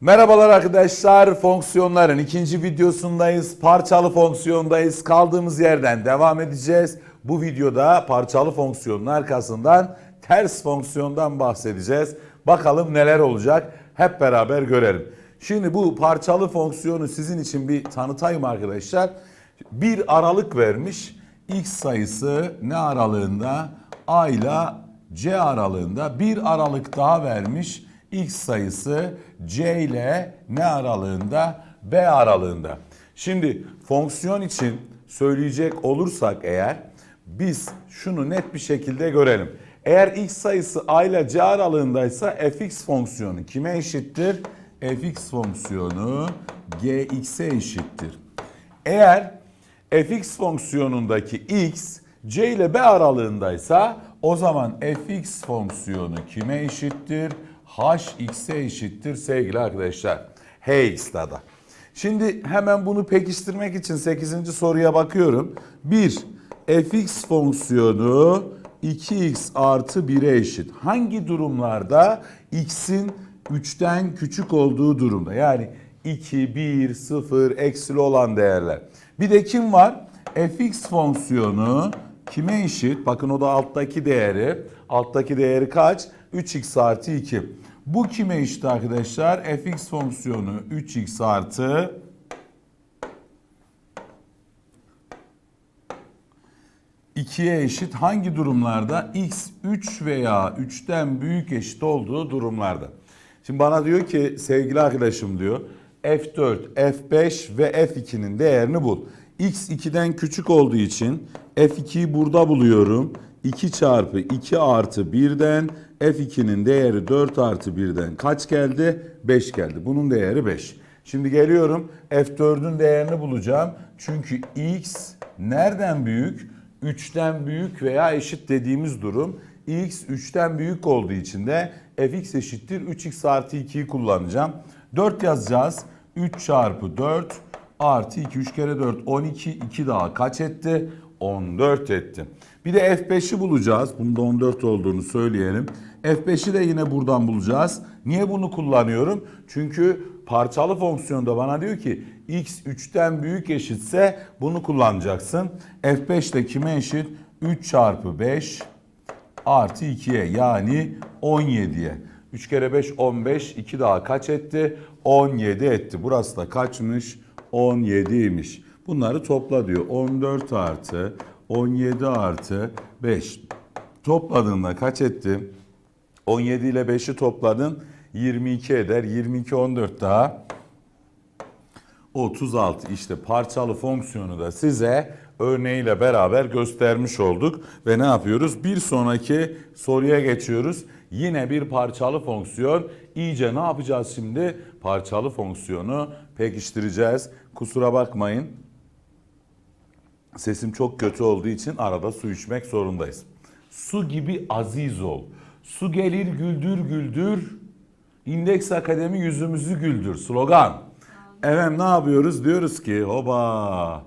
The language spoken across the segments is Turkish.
Merhabalar arkadaşlar. Fonksiyonların ikinci videosundayız. Parçalı fonksiyondayız. Kaldığımız yerden devam edeceğiz. Bu videoda parçalı fonksiyonun arkasından ters fonksiyondan bahsedeceğiz. Bakalım neler olacak. Hep beraber görelim. Şimdi bu parçalı fonksiyonu sizin için bir tanıtayım arkadaşlar. Bir aralık vermiş. X sayısı ne aralığında? A ile C aralığında. Bir aralık daha vermiş x sayısı c ile ne aralığında? B aralığında. Şimdi fonksiyon için söyleyecek olursak eğer biz şunu net bir şekilde görelim. Eğer x sayısı a ile c aralığındaysa fx fonksiyonu kime eşittir? fx fonksiyonu gx'e eşittir. Eğer fx fonksiyonundaki x c ile b aralığındaysa o zaman fx fonksiyonu kime eşittir? Hx'e eşittir sevgili arkadaşlar. Hx'da da. Şimdi hemen bunu pekiştirmek için 8. soruya bakıyorum. 1. fx fonksiyonu 2x artı 1'e eşit. Hangi durumlarda x'in 3'ten küçük olduğu durumda? Yani 2, 1, 0, eksili olan değerler. Bir de kim var? fx fonksiyonu kime eşit? Bakın o da alttaki değeri. Alttaki değeri kaç? 3x artı 2. Bu kime eşit arkadaşlar? fx fonksiyonu 3x artı 2'ye eşit hangi durumlarda? x 3 veya 3'ten büyük eşit olduğu durumlarda. Şimdi bana diyor ki sevgili arkadaşım diyor f4, f5 ve f2'nin değerini bul. X 2'den küçük olduğu için f2'yi burada buluyorum. 2 çarpı 2 artı 1'den f2'nin değeri 4 artı 1'den kaç geldi? 5 geldi. Bunun değeri 5. Şimdi geliyorum f4'ün değerini bulacağım. Çünkü x nereden büyük? 3'ten büyük veya eşit dediğimiz durum. x 3'ten büyük olduğu için de fx eşittir 3x artı 2'yi kullanacağım. 4 yazacağız. 3 çarpı 4 artı 2. 3 kere 4 12. 2 daha kaç etti? 14 etti. Bir de F5'i bulacağız. Bunda 14 olduğunu söyleyelim. F5'i de yine buradan bulacağız. Niye bunu kullanıyorum? Çünkü parçalı fonksiyonda bana diyor ki x 3'ten büyük eşitse bunu kullanacaksın. F5 de kime eşit? 3 çarpı 5 artı 2'ye yani 17'ye. 3 kere 5 15 2 daha kaç etti? 17 etti. Burası da kaçmış? 17'ymiş. Bunları topla diyor. 14 artı 17 artı 5. Topladığında kaç etti? 17 ile 5'i topladın 22 eder. 22 14 daha 36 işte parçalı fonksiyonu da size örneğiyle beraber göstermiş olduk. Ve ne yapıyoruz? Bir sonraki soruya geçiyoruz. Yine bir parçalı fonksiyon. İyice ne yapacağız şimdi? Parçalı fonksiyonu pekiştireceğiz. Kusura bakmayın. Sesim çok kötü olduğu için arada su içmek zorundayız. Su gibi aziz ol. Su gelir güldür güldür. İndeks Akademi yüzümüzü güldür. Slogan. Evet ne yapıyoruz? Diyoruz ki hoba.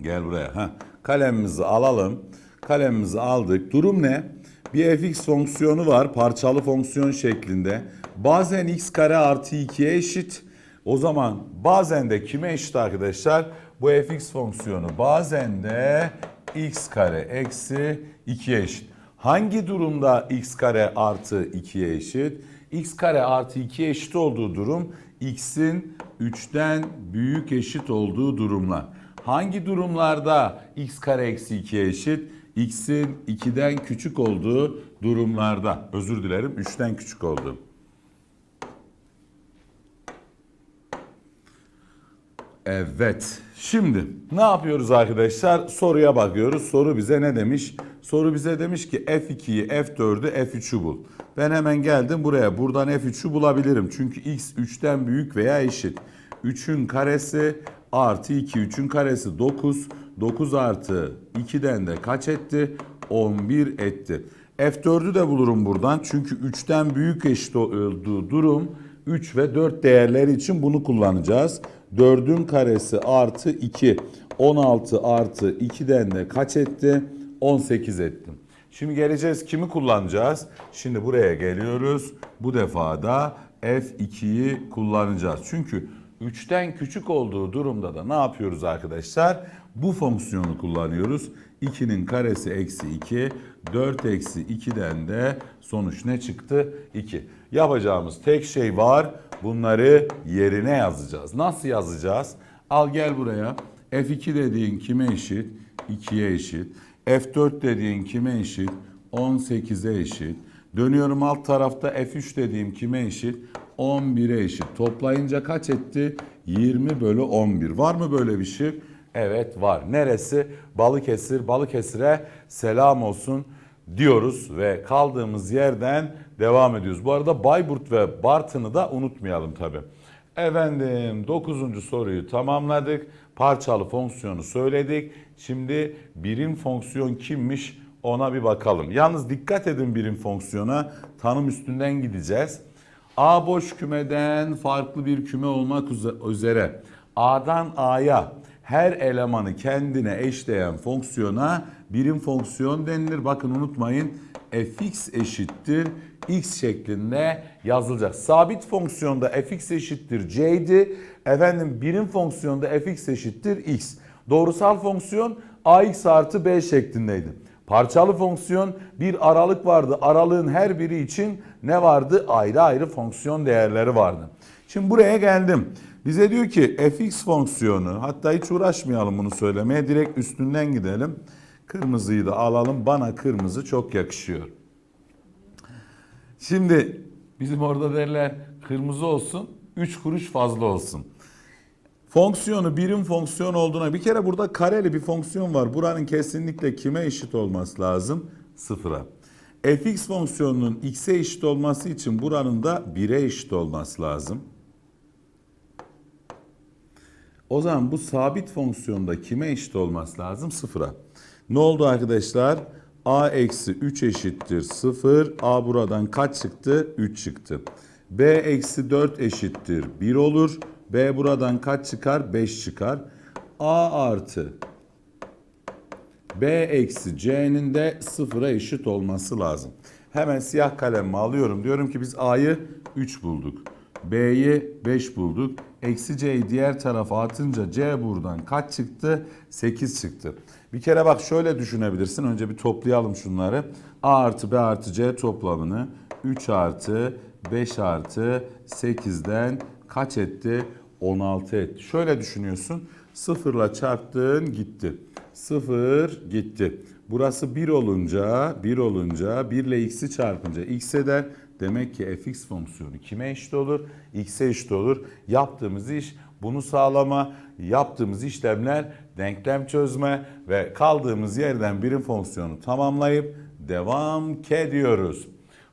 Gel buraya. Heh. Kalemimizi alalım. Kalemimizi aldık. Durum ne? Bir fx fonksiyonu var parçalı fonksiyon şeklinde. Bazen x kare artı 2'ye eşit. O zaman bazen de kime eşit arkadaşlar? Bu fx fonksiyonu bazen de x kare eksi 2'ye eşit. Hangi durumda x kare artı 2'ye eşit? x kare artı 2'ye eşit olduğu durum x'in 3'ten büyük eşit olduğu durumlar. Hangi durumlarda x kare eksi 2'ye eşit? X'in 2'den küçük olduğu durumlarda. Özür dilerim 3'ten küçük olduğu. Evet. Şimdi ne yapıyoruz arkadaşlar? Soruya bakıyoruz. Soru bize ne demiş? Soru bize demiş ki F2'yi, F4'ü, F3'ü bul. Ben hemen geldim buraya. Buradan F3'ü bulabilirim. Çünkü X 3'ten büyük veya eşit. 3'ün karesi artı 2. 3'ün karesi 9. 9 artı 2'den de kaç etti? 11 etti. F4'ü de bulurum buradan. Çünkü 3'ten büyük eşit olduğu durum 3 ve 4 değerleri için bunu kullanacağız. 4'ün karesi artı 2. 16 artı 2'den de kaç etti? 18 etti. Şimdi geleceğiz kimi kullanacağız? Şimdi buraya geliyoruz. Bu defa da F2'yi kullanacağız. Çünkü 3'ten küçük olduğu durumda da ne yapıyoruz arkadaşlar? Bu fonksiyonu kullanıyoruz. 2'nin karesi eksi 2. 4 eksi 2'den de sonuç ne çıktı? 2. Yapacağımız tek şey var. Bunları yerine yazacağız. Nasıl yazacağız? Al gel buraya. F2 dediğin kime eşit? 2'ye eşit. F4 dediğin kime eşit? 18'e eşit. Dönüyorum alt tarafta F3 dediğim kime eşit? 11'e eşit. Toplayınca kaç etti? 20 bölü 11. Var mı böyle bir şey? Evet var. Neresi? Balıkesir. Balıkesir'e selam olsun diyoruz ve kaldığımız yerden devam ediyoruz. Bu arada Bayburt ve Bartın'ı da unutmayalım tabii. Efendim 9. soruyu tamamladık. Parçalı fonksiyonu söyledik. Şimdi birim fonksiyon kimmiş ona bir bakalım. Yalnız dikkat edin birim fonksiyona. Tanım üstünden gideceğiz. A boş kümeden farklı bir küme olmak üze- üzere A'dan A'ya her elemanı kendine eşleyen fonksiyona birim fonksiyon denilir. Bakın unutmayın fx eşittir x şeklinde yazılacak. Sabit fonksiyonda fx eşittir c'ydi. Efendim birim fonksiyonda fx eşittir x. Doğrusal fonksiyon ax artı b şeklindeydi. Parçalı fonksiyon bir aralık vardı. Aralığın her biri için ne vardı? Ayrı ayrı fonksiyon değerleri vardı. Şimdi buraya geldim. Bize diyor ki fx fonksiyonu hatta hiç uğraşmayalım bunu söylemeye direkt üstünden gidelim. Kırmızıyı da alalım. Bana kırmızı çok yakışıyor. Şimdi bizim orada derler kırmızı olsun 3 kuruş fazla olsun. Fonksiyonu birim fonksiyon olduğuna bir kere burada kareli bir fonksiyon var. Buranın kesinlikle kime eşit olması lazım? Sıfıra. fx fonksiyonunun x'e eşit olması için buranın da 1'e eşit olması lazım. O zaman bu sabit fonksiyonda kime eşit olması lazım? Sıfıra. Ne oldu arkadaşlar? a eksi 3 eşittir 0. a buradan kaç çıktı? 3 çıktı. b eksi 4 eşittir 1 olur. b buradan kaç çıkar? 5 çıkar. a artı b eksi c'nin de sıfıra eşit olması lazım. Hemen siyah kalemimi alıyorum. Diyorum ki biz a'yı 3 bulduk. B'yi 5 bulduk. Eksi C'yi diğer tarafa atınca C buradan kaç çıktı? 8 çıktı. Bir kere bak şöyle düşünebilirsin. Önce bir toplayalım şunları. A artı B artı C toplamını 3 artı 5 artı 8'den kaç etti? 16 etti. Şöyle düşünüyorsun. Sıfırla çarptın gitti. Sıfır gitti. Burası 1 olunca 1 olunca 1 ile x'i çarpınca x eder. Demek ki fx fonksiyonu kime eşit olur? X'e eşit olur. Yaptığımız iş bunu sağlama, yaptığımız işlemler denklem çözme ve kaldığımız yerden birim fonksiyonu tamamlayıp devam ediyoruz.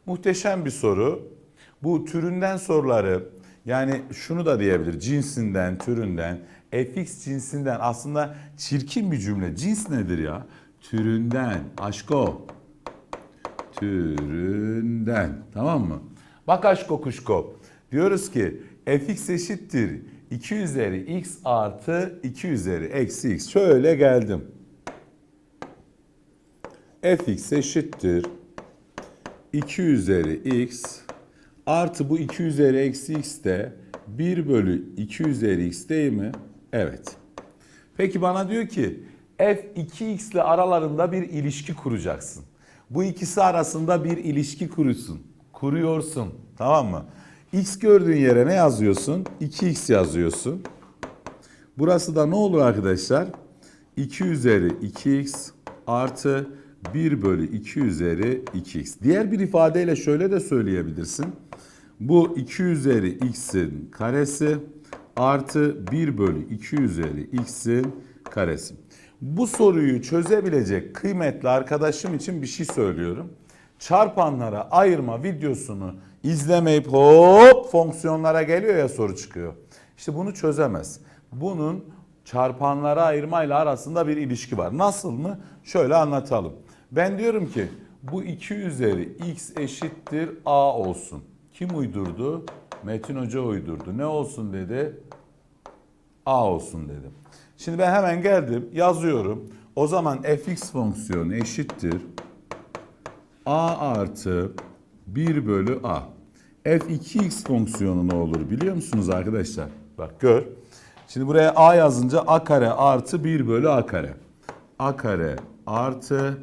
Muhteşem bir soru. Bu türünden soruları yani şunu da diyebilir cinsinden, türünden, fx cinsinden aslında çirkin bir cümle. Cins nedir ya? Türünden, aşko türünden. Tamam mı? Bak aşko kuşko. Diyoruz ki fx eşittir 2 üzeri x artı 2 üzeri eksi x. Şöyle geldim. fx eşittir 2 üzeri x artı bu 2 üzeri eksi x de 1 bölü 2 üzeri x değil mi? Evet. Peki bana diyor ki f 2x ile aralarında bir ilişki kuracaksın. Bu ikisi arasında bir ilişki kuruyorsun. Kuruyorsun. Tamam mı? X gördüğün yere ne yazıyorsun? 2x yazıyorsun. Burası da ne olur arkadaşlar? 2 üzeri 2x artı 1 bölü 2 üzeri 2x. Diğer bir ifadeyle şöyle de söyleyebilirsin. Bu 2 üzeri x'in karesi artı 1 bölü 2 üzeri x'in karesi. Bu soruyu çözebilecek kıymetli arkadaşım için bir şey söylüyorum. Çarpanlara ayırma videosunu izlemeyip hop fonksiyonlara geliyor ya soru çıkıyor. İşte bunu çözemez. Bunun çarpanlara ayırmayla arasında bir ilişki var. Nasıl mı? Şöyle anlatalım. Ben diyorum ki bu 2 üzeri x eşittir a olsun. Kim uydurdu? Metin Hoca uydurdu. Ne olsun dedi? A olsun dedim. Şimdi ben hemen geldim yazıyorum. O zaman fx fonksiyonu eşittir. A artı 1 bölü A. f2x fonksiyonu ne olur biliyor musunuz arkadaşlar? Bak gör. Şimdi buraya a yazınca a kare artı 1 bölü a kare. a kare artı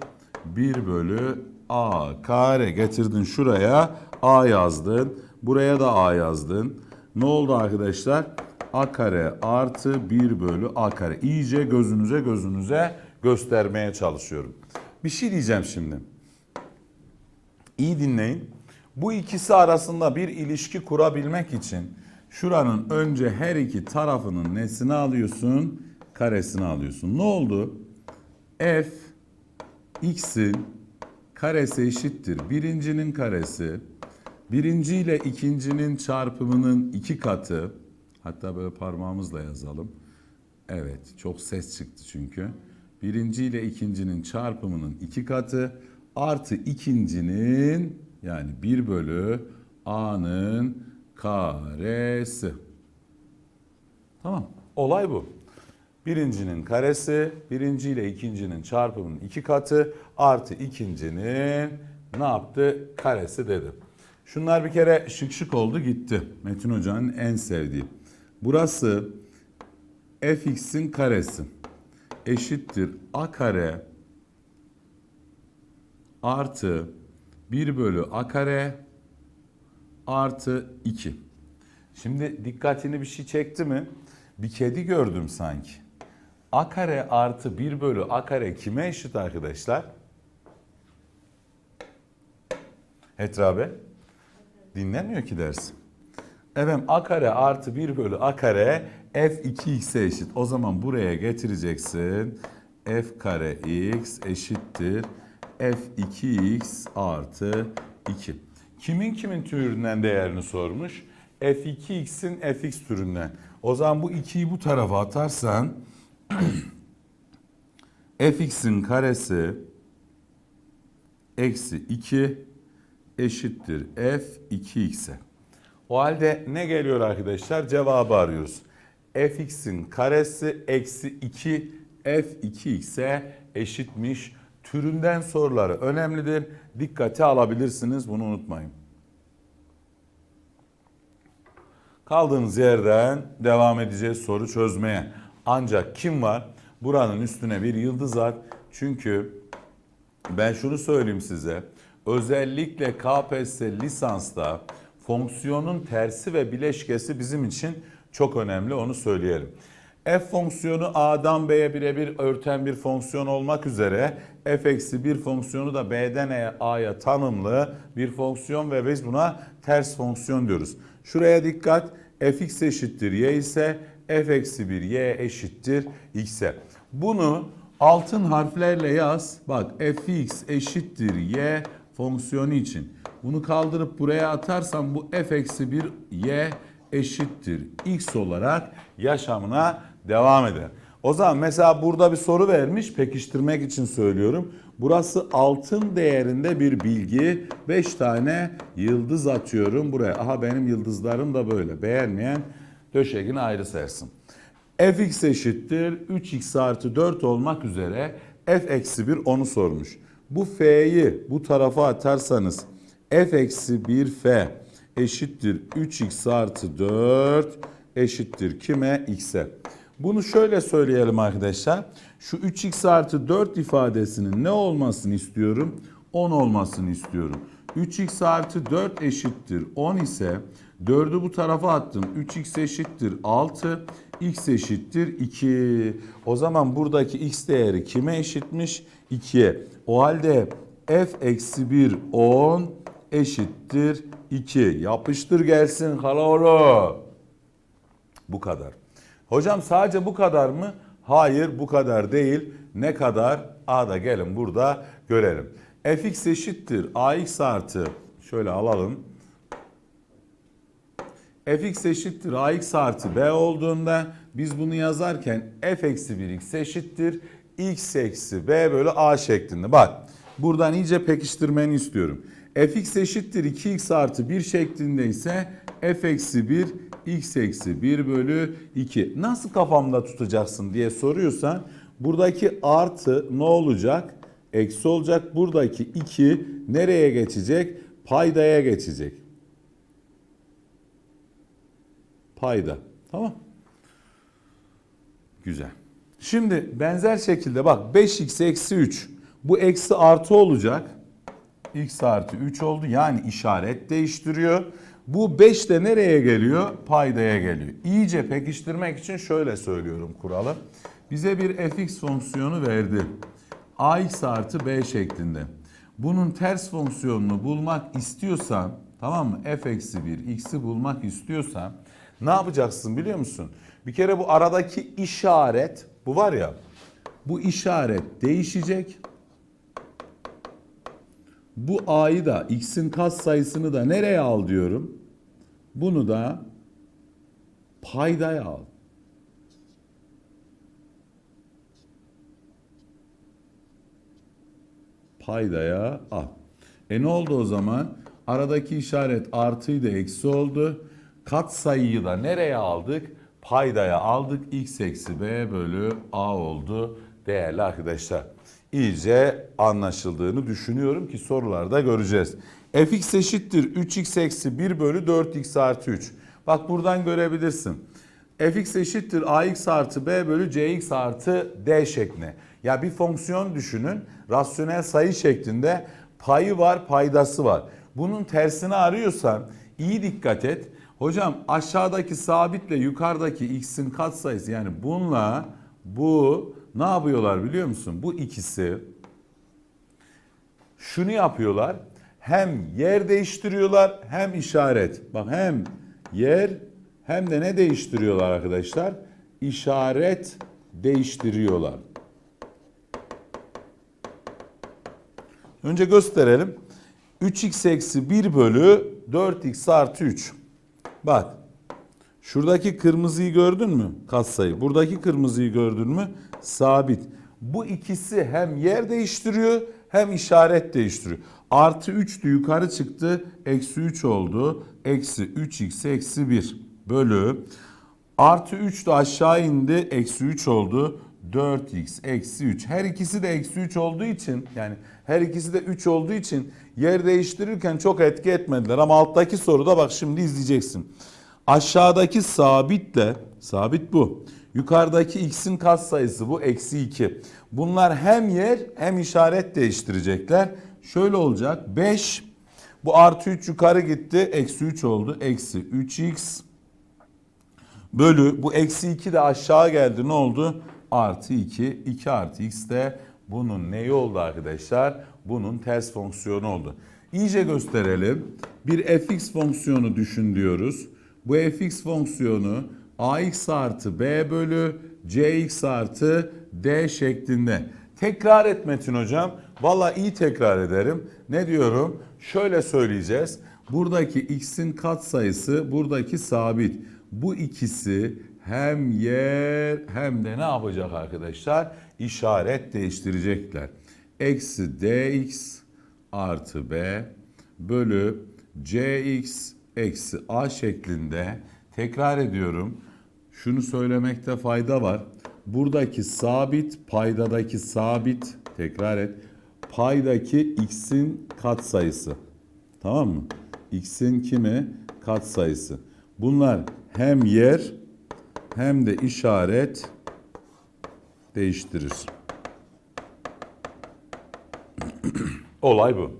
1 bölü a kare getirdin şuraya a yazdın. Buraya da a yazdın. Ne oldu arkadaşlar? A kare artı 1 bölü a kare. İyice gözünüze gözünüze göstermeye çalışıyorum. Bir şey diyeceğim şimdi. İyi dinleyin. Bu ikisi arasında bir ilişki kurabilmek için şuranın önce her iki tarafının nesini alıyorsun? Karesini alıyorsun. Ne oldu? F x'in karesi eşittir. Birincinin karesi. Birinci ile ikincinin çarpımının iki katı. Hatta böyle parmağımızla yazalım. Evet çok ses çıktı çünkü. Birinci ile ikincinin çarpımının iki katı artı ikincinin yani 1 bölü a'nın karesi. Tamam olay bu. Birincinin karesi, birinci ile ikincinin çarpımının iki katı artı ikincinin ne yaptı? Karesi dedi. Şunlar bir kere şık şık oldu gitti. Metin Hoca'nın en sevdiği. Burası fx'in karesi eşittir a kare artı 1 bölü a kare artı 2. Şimdi dikkatini bir şey çekti mi? Bir kedi gördüm sanki. a kare artı 1 bölü a kare kime eşit arkadaşlar? Hetrabe dinlemiyor ki ders. Efendim a kare artı 1 bölü a kare f2x'e eşit. O zaman buraya getireceksin. f kare x eşittir. f2x artı 2. Kimin kimin türünden değerini sormuş? f2x'in fx türünden. O zaman bu 2'yi bu tarafa atarsan fx'in karesi eksi 2 eşittir f2x'e. O halde ne geliyor arkadaşlar? Cevabı arıyoruz. fx'in karesi eksi 2 f2x'e eşitmiş. Türünden soruları önemlidir. Dikkate alabilirsiniz bunu unutmayın. Kaldığımız yerden devam edeceğiz soru çözmeye. Ancak kim var? Buranın üstüne bir yıldız at. Çünkü ben şunu söyleyeyim size. Özellikle KPSS lisansta fonksiyonun tersi ve bileşkesi bizim için çok önemli onu söyleyelim. F fonksiyonu A'dan B'ye birebir örten bir fonksiyon olmak üzere f eksi bir fonksiyonu da B'den A'ya tanımlı bir fonksiyon ve biz buna ters fonksiyon diyoruz. Şuraya dikkat fx eşittir y ise f eksi 1 y eşittir x'e. Bunu altın harflerle yaz. Bak fx eşittir y fonksiyonu için. Bunu kaldırıp buraya atarsam bu f eksi 1 y eşittir x olarak yaşamına devam eder. O zaman mesela burada bir soru vermiş pekiştirmek için söylüyorum. Burası altın değerinde bir bilgi. 5 tane yıldız atıyorum buraya. Aha benim yıldızlarım da böyle. Beğenmeyen döşegini ayrı sersin. fx eşittir 3x artı 4 olmak üzere f eksi 1 onu sormuş. Bu f'yi bu tarafa atarsanız f eksi 1 f eşittir 3x artı 4 eşittir kime? x'e. Bunu şöyle söyleyelim arkadaşlar. Şu 3x artı 4 ifadesinin ne olmasını istiyorum? 10 olmasını istiyorum. 3x artı 4 eşittir 10 ise 4'ü bu tarafa attım. 3x eşittir 6, x eşittir 2. O zaman buradaki x değeri kime eşitmiş? 2'ye. O halde f eksi 1 10 eşittir 2. Yapıştır gelsin halaoğlu. Bu kadar. Hocam sadece bu kadar mı? Hayır bu kadar değil. Ne kadar? A'da gelin burada görelim. fx eşittir ax artı şöyle alalım. fx eşittir ax artı b olduğunda biz bunu yazarken f eksi 1 x eşittir x eksi b bölü a şeklinde. Bak buradan iyice pekiştirmeni istiyorum. Fx eşittir 2x artı 1 şeklinde ise f eksi 1 x eksi 1 bölü 2. Nasıl kafamda tutacaksın diye soruyorsan buradaki artı ne olacak? Eksi olacak. Buradaki 2 nereye geçecek? Paydaya geçecek. payda. Tamam. Güzel. Şimdi benzer şekilde bak 5x eksi 3 bu eksi artı olacak. X artı 3 oldu yani işaret değiştiriyor. Bu 5 de nereye geliyor? Paydaya geliyor. İyice pekiştirmek için şöyle söylüyorum kuralı. Bize bir fx fonksiyonu verdi. ax artı b şeklinde. Bunun ters fonksiyonunu bulmak istiyorsan tamam mı? f eksi 1 x'i bulmak istiyorsan ne yapacaksın biliyor musun? Bir kere bu aradaki işaret bu var ya bu işaret değişecek. Bu a'yı da x'in kat sayısını da nereye al diyorum? Bunu da paydaya al. Paydaya al. E ne oldu o zaman? Aradaki işaret artıydı eksi oldu. Kat sayıyı da nereye aldık? Paydaya aldık. x eksi b bölü a oldu değerli arkadaşlar. İyice anlaşıldığını düşünüyorum ki sorularda göreceğiz. fx eşittir 3x eksi 1 bölü 4x artı 3. Bak buradan görebilirsin. fx eşittir ax artı b bölü cx artı d şeklinde. Ya bir fonksiyon düşünün. Rasyonel sayı şeklinde payı var, paydası var. Bunun tersini arıyorsan iyi dikkat et. Hocam aşağıdaki sabitle yukarıdaki x'in katsayısı yani bununla bu ne yapıyorlar biliyor musun? Bu ikisi şunu yapıyorlar. Hem yer değiştiriyorlar hem işaret. Bak hem yer hem de ne değiştiriyorlar arkadaşlar? İşaret değiştiriyorlar. Önce gösterelim. 3x eksi 1 bölü 4x artı 3. Bak. Şuradaki kırmızıyı gördün mü? Katsayı. Buradaki kırmızıyı gördün mü? Sabit. Bu ikisi hem yer değiştiriyor hem işaret değiştiriyor. Artı 3 de yukarı çıktı. Eksi 3 oldu. Eksi 3x eksi 1 bölü. Artı 3 de aşağı indi. Eksi 3 oldu. 4x eksi 3. Her ikisi de eksi 3 olduğu için yani her ikisi de 3 olduğu için yer değiştirirken çok etki etmediler. Ama alttaki soruda bak şimdi izleyeceksin. Aşağıdaki sabitle, sabit bu. Yukarıdaki x'in katsayısı bu eksi 2. Bunlar hem yer hem işaret değiştirecekler. Şöyle olacak 5 bu artı 3 yukarı gitti eksi 3 oldu. Eksi 3x bölü bu eksi 2 de aşağı geldi ne oldu? Artı 2 2 artı x de bunun neyi oldu arkadaşlar? Bunun ters fonksiyonu oldu. İyice gösterelim. Bir fx fonksiyonu düşün diyoruz. Bu fx fonksiyonu ax artı b bölü cx artı d şeklinde. Tekrar et Metin hocam. Valla iyi tekrar ederim. Ne diyorum? Şöyle söyleyeceğiz. Buradaki x'in katsayısı buradaki sabit. Bu ikisi hem yer hem de ne yapacak arkadaşlar? İşaret değiştirecekler. Eksi dx artı b bölü cx eksi a şeklinde tekrar ediyorum. Şunu söylemekte fayda var. Buradaki sabit paydadaki sabit tekrar et. Paydaki x'in katsayısı. Tamam mı? X'in kimi? Katsayısı. Bunlar hem yer hem de işaret değiştirir. Olay bu.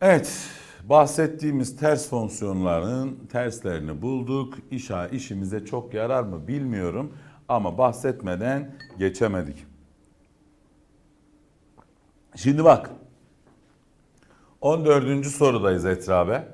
Evet, bahsettiğimiz ters fonksiyonların terslerini bulduk. İşa işimize çok yarar mı bilmiyorum ama bahsetmeden geçemedik. Şimdi bak. 14. sorudayız Etrabe.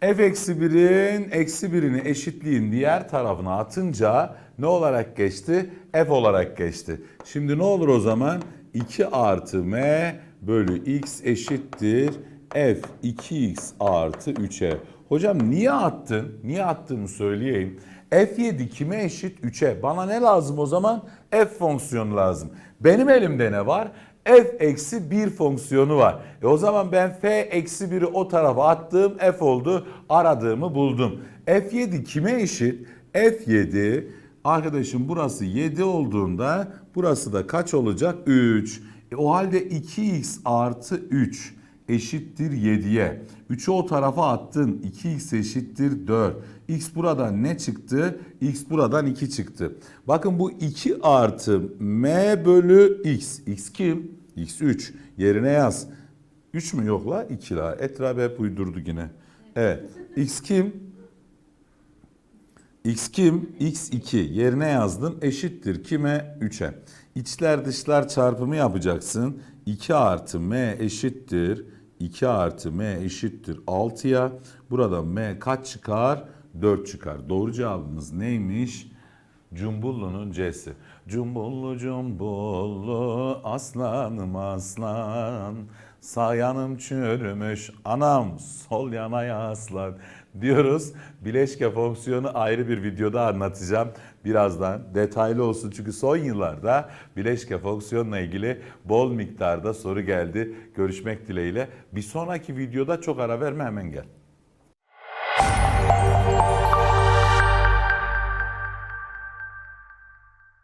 f eksi 1'in eksi 1'ini eşitliğin diğer tarafına atınca ne olarak geçti? f olarak geçti. Şimdi ne olur o zaman? 2 artı m bölü x eşittir f 2x artı 3'e. Hocam niye attın? Niye attığımı söyleyeyim. F7 kime eşit? 3'e. Bana ne lazım o zaman? F fonksiyonu lazım. Benim elimde ne var? F eksi 1 fonksiyonu var. E o zaman ben F eksi 1'i o tarafa attığım F oldu. Aradığımı buldum. F7 kime eşit? F7 arkadaşım burası 7 olduğunda burası da kaç olacak? 3. E o halde 2x artı 3 eşittir 7'ye. 3'ü o tarafa attın. 2x eşittir 4. x buradan ne çıktı? x buradan 2 çıktı. Bakın bu 2 artı m bölü x. x kim? x 3. Yerine yaz. 3 mü yok la? 2 la. Etrafı hep uydurdu yine. Evet. X kim? X kim? X2 yerine yazdım eşittir kime? 3'e. İçler dışlar çarpımı yapacaksın. 2 artı m eşittir. 2 artı m eşittir 6'ya. Burada m kaç çıkar? 4 çıkar. Doğru cevabımız neymiş? Cumbullu'nun C'si. Cumbullu cumbullu aslanım aslan. Sağ yanım çürümüş anam sol yana yaslan diyoruz. Bileşke fonksiyonu ayrı bir videoda anlatacağım. Birazdan detaylı olsun çünkü son yıllarda bileşke fonksiyonla ilgili bol miktarda soru geldi. Görüşmek dileğiyle. Bir sonraki videoda çok ara verme hemen gel.